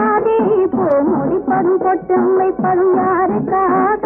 யாரிடம் போ முடிப்பதும் கொட்டு வைப்பதும் யாருக்காக.